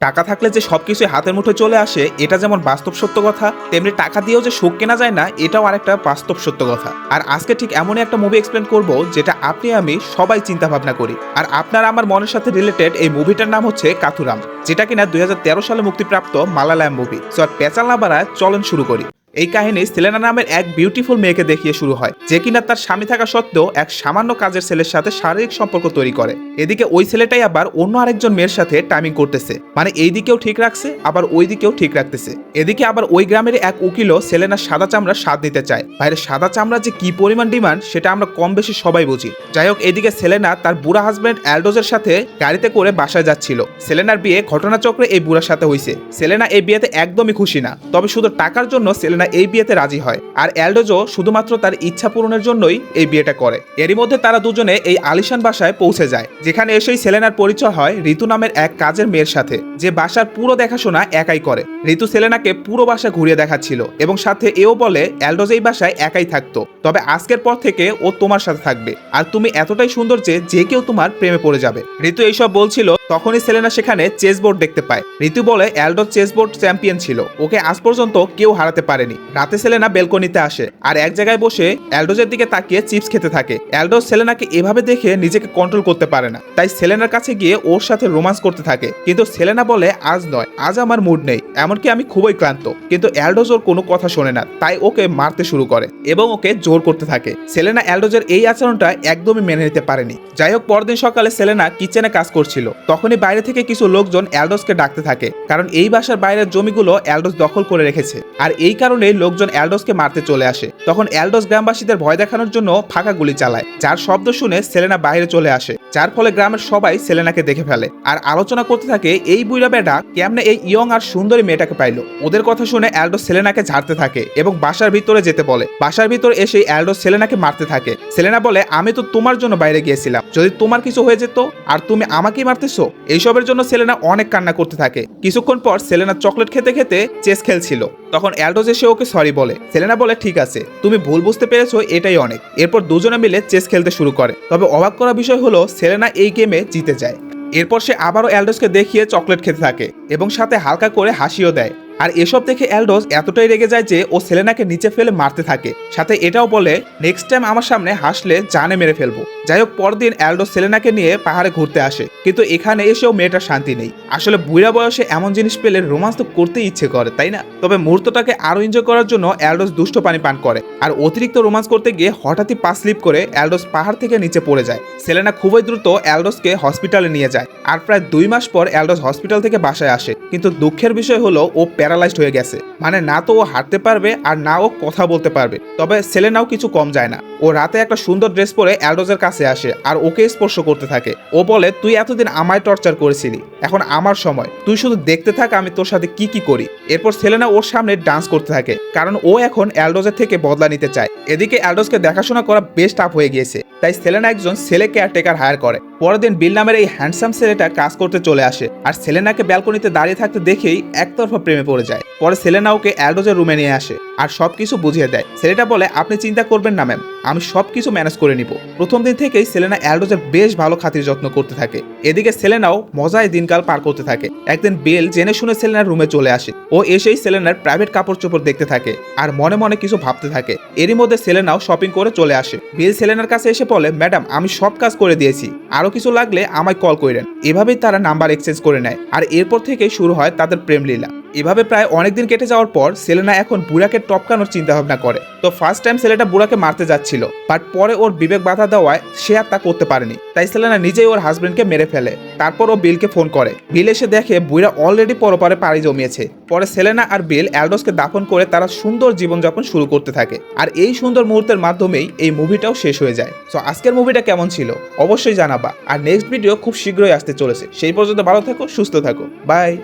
টাকা থাকলে যে সব সবকিছু হাতের মুঠে চলে আসে, এটা যেমন বাস্তব সত্য কথা, তেমনি টাকা দিয়েও যে সুখ কেনা যায় না, এটাও আরেকটা বাস্তব সত্য কথা। আর আজকে ঠিক এমনই একটা মুভি এক্সপ্লেন করব, যেটা আপনি আমি সবাই চিন্তা ভাবনা করি। আর আপনার আমার মনের সাথে রিলেটেড এই মুভিটার নাম হচ্ছে কাথুরাম, যেটা কিনা দুই হাজার তেরো সালে মুক্তিপ্রাপ্ত মালালায়াম মুভি সো আর পেঁচাল না বাড়ায় চলন শুরু করি। এই কাহিনী সেলেনা নামের এক বিউটিফুল মেয়েকে দেখিয়ে শুরু হয়, যে কিনা তার স্বামী থাকা সত্ত্বেও এক সামান্য কাজের ছেলের সাথে শারীরিক সম্পর্ক তৈরি করে। এদিকে ওই ছেলেটাই আবার অন্য আরেকজন মেয়ের সাথে টাইমিং করতেছে মানে এই দিকেও ঠিক রাখছে, আবার ওই দিকেও ঠিক রাখতেছে। এদিকে আবার ওই গ্রামের এক উকিলও সেলেনার সাদা চামড়া স্বাদ নিতে চায়। বাইরে সাদা চামড়া যে কি পরিমাণ ডিমান্ড, সেটা আমরা কম বেশি সবাই বুঝি। যাই হোক, এদিকে সেলেনা তার বুড়া হাজব্যান্ড অ্যালডোজের সাথে গাড়িতে করে বাসায় যাচ্ছিল। সেলেনার বিয়ে ঘটনাচক্রে এই বুড়ার সাথে হয়েছে সেলেনা এই বিয়েতে একদমই খুশি না, তবে শুধু টাকার জন্য সেলেনা এই বিয়েতে রাজি হয়। আর অ্যালডোজো শুধুমাত্র তার ইচ্ছা পূরণের জন্যই এই বিয়েটা করে। এরই মধ্যে তারা দুজনে এই আলিশান বাসায় পৌঁছে যায়, যেখানে এসেই সেলেনার পরিচয় হয় ঋতু নামের এক কাজের মেয়ের সাথে, যে বাসার পুরো দেখাশোনা একাই করে। ঋতু সেলেনাকে পুরো বাসা ঘুরিয়ে দেখাচ্ছিল এবং সাথে এও বলে অ্যালডোজ এই বাসায় একাই থাকতো। তবে আজকের পর থেকে ও তোমার সাথে থাকবে। আর তুমি এতটাই সুন্দর যে যে কেউ তোমার প্রেমে পড়ে যাবে। ঋতু এইসব বলছিল তখনই সেলেনা সেখানে চেস বোর্ড দেখতে পায়। ঋতু বলে অ্যালডোজ চেস বোর্ড চ্যাম্পিয়ন ছিল। ওকে আজ পর্যন্ত কেউ হারাতে পারেনি। রাতে সেলেনা বেলকনিতে আসে আর এক জায়গায় বসে অ্যালডোজের দিকে তাকিয়ে চিপস খেতে থাকে। অ্যালডোজ সেলেনাকে এভাবে দেখে নিজেকে কন্ট্রোল করতে পারে না। তাই সেলেনার কাছে গিয়ে ওর সাথে রোমান্স করতে থাকে। কিন্তু সেলেনা বলে, আজ নয়। আজ আমার মুড নেই। এমনকি আমি খুবই ক্লান্ত। কিন্তু অ্যালডোজ ওর কোনো কথা শোনে না। তাই ওকে মারতে শুরু করে এবং ওকে জোর করতে থাকে। সেলেনা অ্যালডোজের এই আচরণটা একদমই মেনে নিতে পারেনি। যাই হোক, পরদিন সকালে সেলেনা কিচেনে কাজ করছিল। তখনই বাইরে থেকে কিছু লোকজন অ্যালডোসকে ডাকতে থাকে, কারণ এই বাসার বাইরের জমিগুলো অ্যালডোস দখল করে রেখেছে। আর এই কারণে লোকজন অ্যালডোসকে মারতে চলে আসে। তখন অ্যালডোস গ্রামবাসীদের ভয় দেখানোর জন্য ফাঁকা গুলি চালায়, যার শব্দ শুনে সেলেনা বাইরে চলে আসে। যার ফলে গ্রামের সবাই সেলেনাকে দেখে ফেলে। আর আলোচনা করতে থাকে, এই বুইরা বেটা কেমনে এই ইয়ং আর সুন্দরী মেয়েটাকে পাইলো? ওদের কথা শুনে অ্যালডোস সেলেনাকে ঝাড়তে থাকে এবং বাসার ভিতরে যেতে বলে। বাসার ভিতরে এসে অ্যালডোস সেলেনাকে মারতে থাকে। সেলেনা বলে, আমি তো তোমার জন্য বাইরে গিয়েছিলাম। যদি তোমার কিছু হয়ে যেত, আর তুমি আমাকেই মারতেছো? এইসবের জন্য সেলেনা অনেক কান্না করতে থাকে। কিছুক্ষণ পর সেলেনা চকলেট খেতে খেতে চেস খেলছিল। তখন অ্যালডোজ এসে ওকে সরি বলে, সেলেনা বলে, ঠিক আছে, তুমি ভুল বুঝতে পেরেছ, এটাই অনেক। এরপর দুজনে মিলে চেস খেলতে শুরু করে। তবে অবাক করা বিষয় হলো সেলেনা এই গেমে জিতে যায়। এরপর সে আবারও অ্যালডোসকে দেখিয়ে চকলেট খেতে থাকে এবং সাথে হালকা করে হাসিও দেয়। আর এসব দেখে অ্যালডোস এতটাই রেগে যায় যে ও সেলেনাকে নিচে ফেলে মারতে থাকে। সাথে এটাও বলে নেক্সট টাইম আমার সামনে হাসলে জানে মেরে ফেলব। যাই হোক পরদিন অ্যালডোস সেলেনাকে নিয়ে পাহাড়ে ঘুরতে আসে, কিন্তু এখানে এসেও মেয়েটার শান্তি নেই। আসলে বুড়া বয়সে এমন জিনিস পেলে রোমান্স তো করতেই ইচ্ছে করে, তাই না? তবে মুহূর্তটাকে আরও এনজয় করার জন্য অ্যালডোস দুষ্ট পানি পান করে। আর অতিরিক্ত রোমান্স করতে গিয়ে হঠাৎই পা স্লিপ করে অ্যালডোস পাহাড় থেকে নিচে পড়ে যায়। সেলেনা খুবই দ্রুত অ্যালডোসকে হসপিটালে নিয়ে যায়। আর প্রায় দুই মাস পর অ্যালডোস হসপিটাল থেকে বাসায় আসে। কিন্তু দুঃখের বিষয় হলো, ও প্যারালাইজড হয়ে গেছে। মানে না তো ও হাঁটতে পারবে আর না ও কথা বলতে পারবে। তবে সেলেনাও কিছু কম যায় না। ও রাতে একটা সুন্দর ড্রেস পরে অ্যালডোজের কাছে আসে আর ওকে স্পর্শ করতে থাকে। ও বলে, তুই এতদিন আমায় টর্চার করেছিলি। এখন আমার সময়। তুই শুধু দেখতে থাক আমি তোর সাথে কি কি করি। এরপর সেলেনা ওর সামনে ডান্স করতে থাকে, কারণ ও এখন অ্যালডোজের থেকে বদলা নিতে চায়। এদিকে অ্যালডোজকে দেখাশোনা করা বেশ টাফ হয়ে গিয়েছে। তাই সেলেনা একজন ছেলে কেয়ারটেকার হায়ার করে। পরের দিন বিল নামের এই হ্যান্ডসাম ছেলেটা কাজ করতে চলে আসে। আর সেলেনাকে ব্যালকনিতে দাঁড়িয়ে থাকতে দেখেই একতরফা প্রেমে পড়ে যায়। পরে সেলেনা ওকে অ্যালডোজের রুমে নিয়ে আসে আর সবকিছু বুঝিয়ে দেয়। ছেলেটা বলে, আপনি চিন্তা করবেন না, ম্যাম। আমি সবকিছু ম্যানেজ করে নিব। প্রথম দিন থেকেই সেলেনা অ্যালডোজের বেশ ভালো খাতির যত্ন করতে থাকে। এদিকে সেলেনাও মজায় দিনকাল পার করতে থাকে। একদিন বেল জেনে শুনে সেলেনার রুমে চলে আসে। ও এসেই সেলেনার প্রাইভেট কাপড় চোপড় দেখতে থাকে আর মনে মনে কিছু ভাবতে থাকে। এরই মধ্যে সেলেনাও শপিং করে চলে আসে। বেল সেলেনার কাছে এসে বলে, ম্যাডাম, আমি সব কাজ করে দিয়েছি। আরও কিছু লাগলে আমায় কল করেন। এভাবেই তারা নাম্বার এক্সচেঞ্জ করে নেয়। আর এরপর থেকেই শুরু হয় তাদের প্রেম লীলা এভাবে প্রায় অনেকদিন কেটে যাওয়ার পর সেলেনা এখন বুড়াকে টপকানোর চিন্তা ভাবনা করে। তো ফার্স্ট টাইম ছেলেটা বুড়াকে মারতে যাচ্ছিল বাট পরে ওর বিবেক বাধা দেওয়ায় সে আর তা করতে পারেনি। তাই সেলেনা নিজেই ওর হাজবেন্ডকে মেরে ফেলে। তারপর ও বিলকে ফোন করে। বিল এসে দেখে বুড়া অলরেডি পরপারে পাড়ি জমিয়েছে। পরে সেলেনা আর বিল অ্যালডোসকে দাফন করে তারা সুন্দর জীবনযাপন শুরু করতে থাকে। আর এই সুন্দর মুহূর্তের মাধ্যমেই এই মুভিটাও শেষ হয়ে যায়। সো আজকের মুভিটা কেমন ছিল? অবশ্যই জানাবা। আর নেক্সট ভিডিও খুব শীঘ্রই আসতে চলেছে। সেই পর্যন্ত ভালো থাকো, সুস্থ থাকো। বাই